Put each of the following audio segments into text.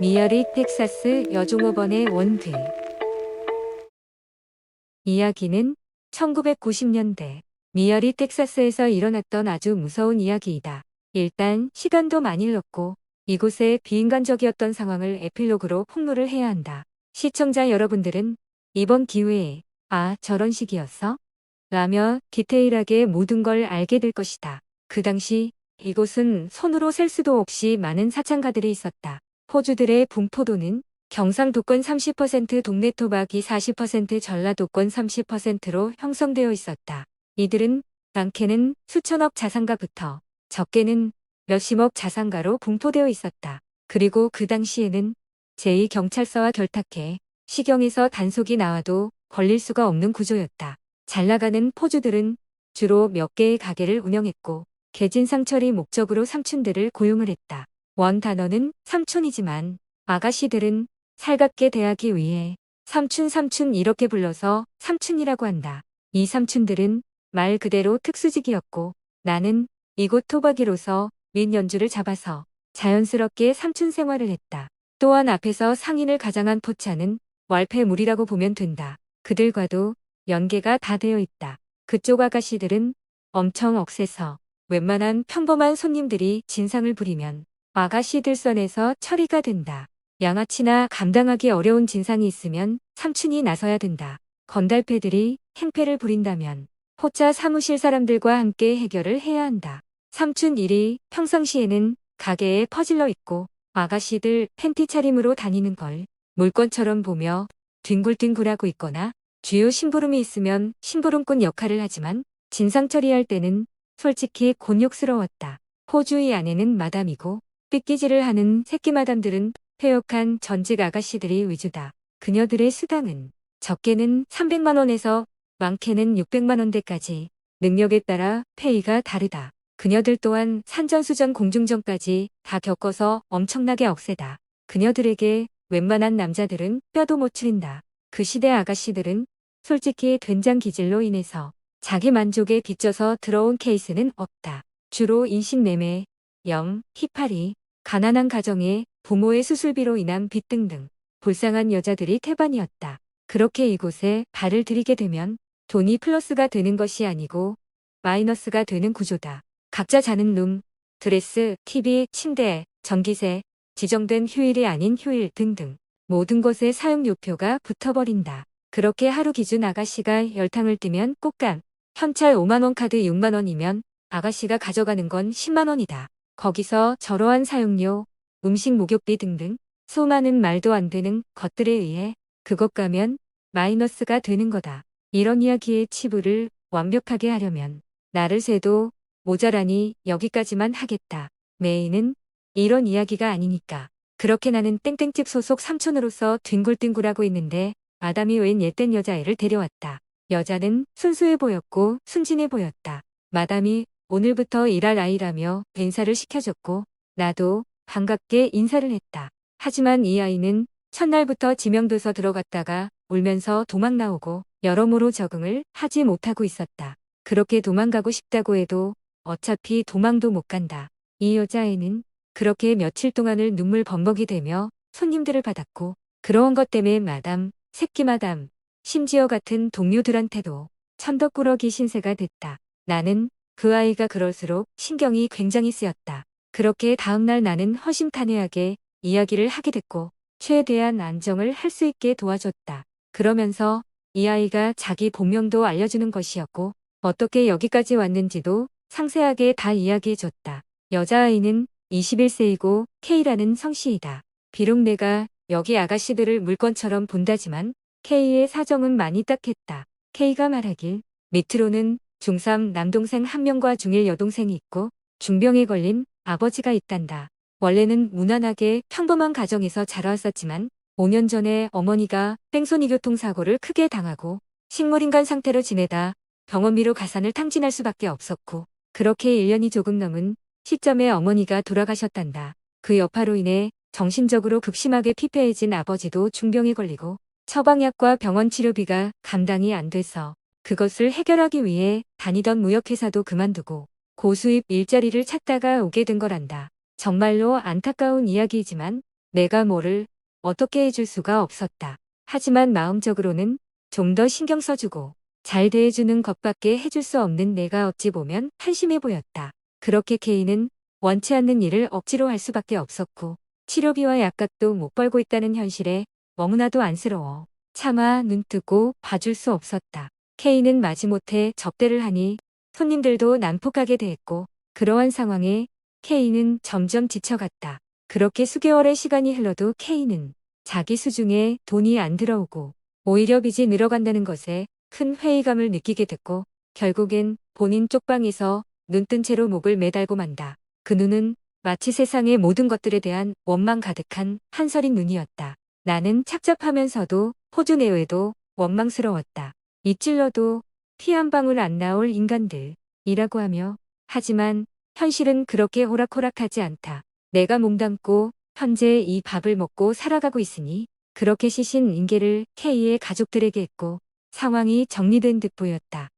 미아리 텍사스 여종업원의 원귀 이야기는 1990년대 미아리 텍사스에서 일어났던 아주 무서운 이야기이다. 일단 시간도 많이 흘렀고 이곳에 비인간적이었던 상황을 에필로그로 폭로를 해야 한다. 시청자 여러분들은 이번 기회에 아 저런 식이었어? 라며 디테일하게 모든 걸 알게 될 것이다. 그 당시 이곳은 손으로 셀 수도 없이 많은 사창가들이 있었다. 호주들의 분포도는 경상도권 30% 동네 토박이 40% 전라도권 30%로 형성되어 있었다. 이들은 많게는 수천억 자산가부터 적게는 몇십억 자산가로 분포되어 있었다. 그리고 그 당시에는 제2경찰서와 결탁해 시경에서 단속이 나와도 걸릴 수가 없는 구조였다. 잘 나가는 포주들은 주로 몇 개의 가게를 운영했고 개진상 처리 목적으로 삼촌들을 고용을 했다. 원 단어는 삼촌이지만 아가씨들은 살갑게 대하기 위해 삼촌 삼촌 이렇게 불러서 삼촌이라고 한다. 이 삼촌들은 말 그대로 특수직이었고 나는 이곳 토박이로서 민 연주를 잡아서 자연스럽게 삼촌 생활을 했다. 또한 앞에서 상인을 가장한 포차는 왈패물이라고 보면 된다. 그들과도 연계가 다 되어 있다. 그쪽 아가씨들은 엄청 억세서 웬만한 평범한 손님들이 진상을 부리면 아가씨들 선에서 처리가 된다. 양아치나 감당하기 어려운 진상이 있으면 삼촌이 나서야 된다. 건달패들이 행패를 부린다면 호자 사무실 사람들과 함께 해결을 해야 한다. 삼촌 일이 평상시에는 가게에 퍼질러 있고 아가씨들 팬티 차림으로 다니는 걸 물건처럼 보며 뒹굴뒹굴하고 있거나 주요 심부름이 있으면 심부름꾼 역할을 하지만 진상 처리할 때는 솔직히 곤욕스러웠다. 호주의 아내는 마담이고 삐끼질을 하는 새끼 마담들은 폐역한 전직 아가씨들이 위주다. 그녀들의 수당은 적게는 300만원에서 많게는 600만원대까지 능력에 따라 페이가 다르다. 그녀들 또한 산전수전 공중전까지 다 겪어서 엄청나게 억세다. 그녀들에게 웬만한 남자들은 뼈도 못 추린다. 그 시대 아가씨들은 솔직히 된장 기질로 인해서 자기 만족에 빚져서 들어온 케이스는 없다. 주로 인신매매, 영, 히파리, 가난한 가정에 부모의 수술비로 인한 빚 등등 불쌍한 여자들이 태반이었다. 그렇게 이곳에 발을 들이게 되면 돈이 플러스가 되는 것이 아니고 마이너스가 되는 구조다. 각자 자는 룸, 드레스, TV, 침대, 전기세, 지정된 휴일이 아닌 휴일 등등 모든 것에 사용료표가 붙어버린다. 그렇게 하루 기준 아가씨가 열탕을 뜨면 꽃감, 현찰 5만원 카드 6만원이면 아가씨가 가져가는 건 10만원이다. 거기서 저러한 사용료, 음식 목욕비 등등 수많은 말도 안 되는 것들에 의해 그것 가면 마이너스가 되는 거다. 이런 이야기의 치부를 완벽하게 하려면 나를 세도 모자라니 여기까지만 하겠다. 메인은 이런 이야기가 아니니까. 그렇게 나는 땡땡집 소속 삼촌으로서 뒹굴뒹굴하고 있는데 아담이 웬 옛된 여자애를 데려왔다. 여자는 순수해 보였고 순진해 보였다. 마담이 오늘부터 일할 아이라며 벤사를 시켜줬고 나도 반갑게 인사를 했다. 하지만 이 아이는 첫날부터 지명도서 들어갔다가 울면서 도망 나오고 여러모로 적응을 하지 못하고 있었다. 그렇게 도망가고 싶다고 해도 어차피 도망도 못 간다. 이 여자애는 그렇게 며칠 동안을 눈물 범벅이 되며 손님들을 받았고 그러한 것 때문에 마담, 새끼 마담, 심지어 같은 동료들한테도 천덕꾸러기 신세가 됐다. 나는 그 아이가 그럴수록 신경이 굉장히 쓰였다. 그렇게 다음날 나는 허심탄회하게 이야기를 하게 됐고 최대한 안정을 할 수 있게 도와줬다. 그러면서 이 아이가 자기 본명도 알려주는 것이었고 어떻게 여기까지 왔는지도 상세하게 다 이야기해줬다. 여자아이는 21세이고 K라는 성씨이다. 비록 내가 여기 아가씨들을 물건처럼 본다지만 K의 사정은 많이 딱했다. K가 말하길 밑으로는 중3 남동생 한 명과 중1 여동생이 있고 중병에 걸린 아버지가 있단다. 원래는 무난하게 평범한 가정에서 자라왔었지만 5년 전에 어머니가 뺑소니 교통사고를 크게 당하고 식물인간 상태로 지내다 병원비로 가산을 탕진할 수밖에 없었고 그렇게 1년이 조금 넘은 시점에 어머니가 돌아가셨단다. 그 여파로 인해 정신적으로 극심하게 피폐해진 아버지도 중병에 걸리고 처방약과 병원 치료비가 감당이 안 돼서 그것을 해결하기 위해 다니던 무역회사도 그만두고 고수입 일자리를 찾다가 오게 된 거란다. 정말로 안타까운 이야기이지만 내가 뭐를 어떻게 해줄 수가 없었다. 하지만 마음적으로는 좀 더 신경 써주고 잘 대해주는 것밖에 해줄 수 없는 내가 어찌 보면 한심해 보였다. 그렇게 K는 원치 않는 일을 억지로 할 수밖에 없었고 치료비와 약값도 못 벌고 있다는 현실에 너무나도 안쓰러워. 차마 눈 뜨고 봐줄 수 없었다. K는 마지못해 접대를 하니 손님들도 난폭하게 대했고 그러한 상황에 K는 점점 지쳐갔다. 그렇게 수개월의 시간이 흘러도 K는 자기 수중에 돈이 안 들어오고 오히려 빚이 늘어간다는 것에 큰 회의감을 느끼게 됐고 결국엔 본인 쪽방에서 눈뜬 채로 목을 매달고 만다. 그 눈은 마치 세상의 모든 것들에 대한 원망 가득한 한서린 눈이었다. 나는 착잡하면서도 호주 내외도 원망스러웠다. 입질러도 피 한 방울 안 나올 인간들이라고 하며 하지만 현실은 그렇게 호락호락하지 않다. 내가 몸담고 현재 이 밥을 먹고 살아가고 있으니 그렇게 시신 인계를 K의 가족들에게 했고 상황이 정리된 듯 보였다.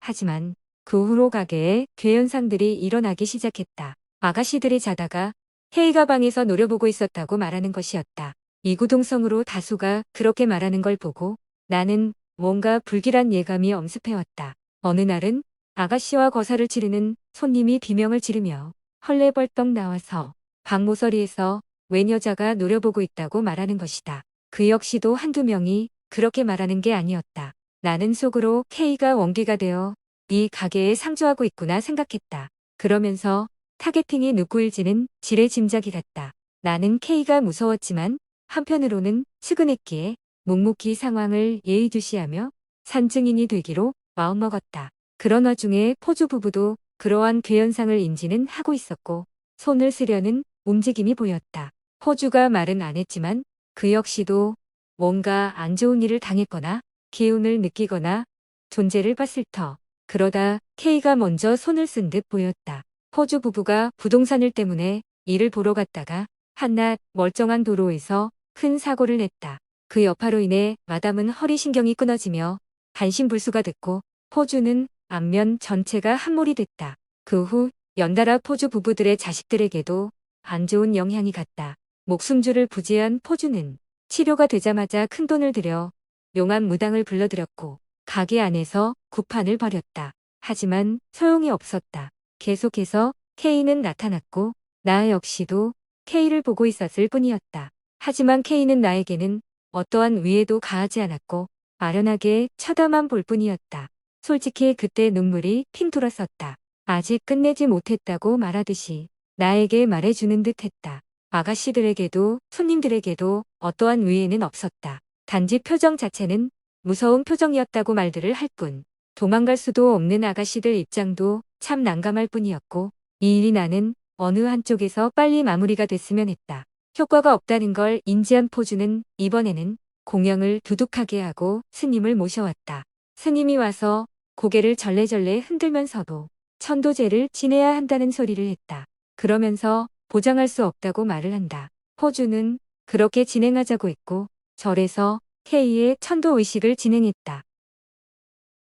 하지만 그 후로 가게에 괴현상들이 일어나기 시작했다. 아가씨들이 자다가 K가 방에서 노려보고 있었다고 말하는 것이었다. 이구동성으로 다수가 그렇게 말하는 걸 보고 나는 뭔가 불길한 예감이 엄습해왔다. 어느 날은 아가씨와 거사를 치르는 손님이 비명을 지르며 헐레벌떡 나와서 방 모서리에서 웬 여자가 노려보고 있다고 말하는 것이다. 그 역시도 한두 명이 그렇게 말하는 게 아니었다. 나는 속으로 K가 원기가 되어 이 가게에 상주하고 있구나 생각했다. 그러면서 타겟팅이 누구일지는 지레 짐작이 갔다. 나는 K가 무서웠지만 한편으로는 측은했기에 묵묵히 상황을 예의주시하며 산증인이 되기로 마음먹었다. 그런 와중에 포주 부부도 그러한 괴현상을 인지는 하고 있었고 손을 쓰려는 움직임이 보였다. 포주가 말은 안 했지만 그 역시도 뭔가 안 좋은 일을 당했거나 기운을 느끼거나 존재를 봤을 터. 그러다 K가 먼저 손을 쓴 듯 보였다. 포주 부부가 부동산 일 때문에 일을 보러 갔다가 한낮 멀쩡한 도로에서 큰 사고를 냈다. 그 여파로 인해 마담은 허리신경이 끊어지며 반신불수가 됐고 포주는 안면 전체가 함몰이 됐다. 그 후 연달아 포주 부부들의 자식들에게도 안 좋은 영향이 갔다. 목숨줄을 부지한 포주는 치료가 되자마자 큰 돈을 들여 용한 무당을 불러들였고 가게 안에서 구판을 벌였다. 하지만 소용이 없었다. 계속해서 K는 나타났고 나 역시도 K를 보고 있었을 뿐이었다. 하지만 K는 나에게는 어떠한 위해도 가하지 않았고 아련하게 쳐다만 볼 뿐이었다. 솔직히 그때 눈물이 핑 돌았었다. 아직 끝내지 못했다고 말하듯이 나에게 말해주는 듯 했다. 아가씨들에게도 손님들에게도 어떠한 위해는 없었다. 단지 표정 자체는 무서운 표정이었다고 말들을 할 뿐. 도망갈 수도 없는 아가씨들 입장도 참 난감할 뿐이었고 이 일이 나는 어느 한쪽에서 빨리 마무리가 됐으면 했다. 효과가 없다는 걸 인지한 포주는 이번에는 공양을 두둑하게 하고 스님을 모셔왔다. 스님이 와서 고개를 절레절레 흔들면서도 천도제를 지내야 한다는 소리를 했다. 그러면서 보장할 수 없다고 말을 한다. 포주는 그렇게 진행하자고 했고 절에서 K의 천도 의식을 진행했다.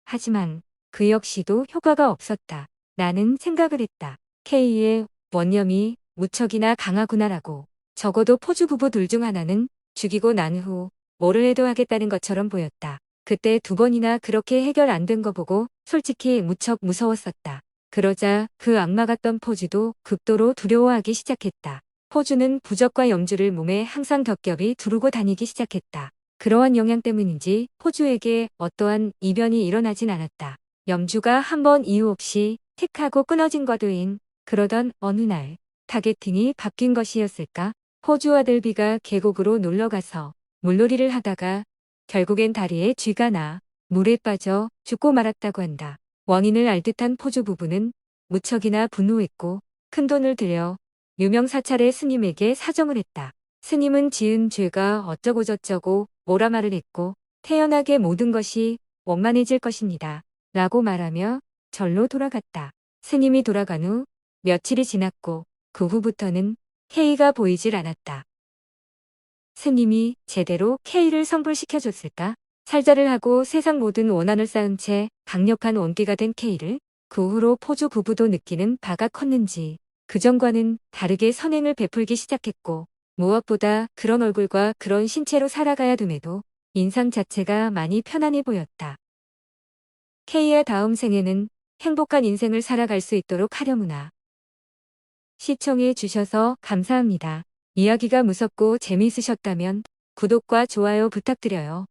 하지만 그 역시도 효과가 없었다. 나는 생각을 했다. K의 원념이 무척이나 강하구나라고. 적어도 포주 부부 둘 중 하나는 죽이고 난 후 뭐를 해도 하겠다는 것처럼 보였다. 그때 두 번이나 그렇게 해결 안 된 거 보고 솔직히 무척 무서웠었다. 그러자 그 악마 같던 포주도 극도로 두려워하기 시작했다. 포주는 부적과 염주를 몸에 항상 겹겹이 두르고 다니기 시작했다. 그러한 영향 때문인지 포주에게 어떠한 이변이 일어나진 않았다. 염주가 한 번 이유 없이 틱하고 끊어진 거도인 그러던 어느 날 타겟팅이 바뀐 것이었을까? 호주 아들비가 계곡으로 놀러가서 물놀이를 하다가 결국엔 다리에 쥐가 나 물에 빠져 죽고 말았다고 한다. 원인을 알 듯한 포주 부부는 무척이나 분노했고 큰돈을 들여 유명 사찰의 스님에게 사정을 했다. 스님은 지은 죄가 어쩌고저쩌고 뭐라 말을 했고 태연하게 모든 것이 원만해질 것입니다. 라고 말하며 절로 돌아갔다. 스님이 돌아간 후 며칠이 지났고 그 후부터는 K가 보이질 않았다. 스님이 제대로 K를 성불시켜줬을까? 살자를 하고 세상 모든 원한을 쌓은 채 강력한 원기가 된 K를 그 후로 포주 부부도 느끼는 바가 컸는지 그전과는 다르게 선행을 베풀기 시작했고 무엇보다 그런 얼굴과 그런 신체로 살아가야 됨에도 인상 자체가 많이 편안해 보였다. K의 다음 생에는 행복한 인생을 살아갈 수 있도록 하려무나. 시청해 주셔서 감사합니다. 이야기가 무섭고 재미있으셨다면 구독과 좋아요 부탁드려요.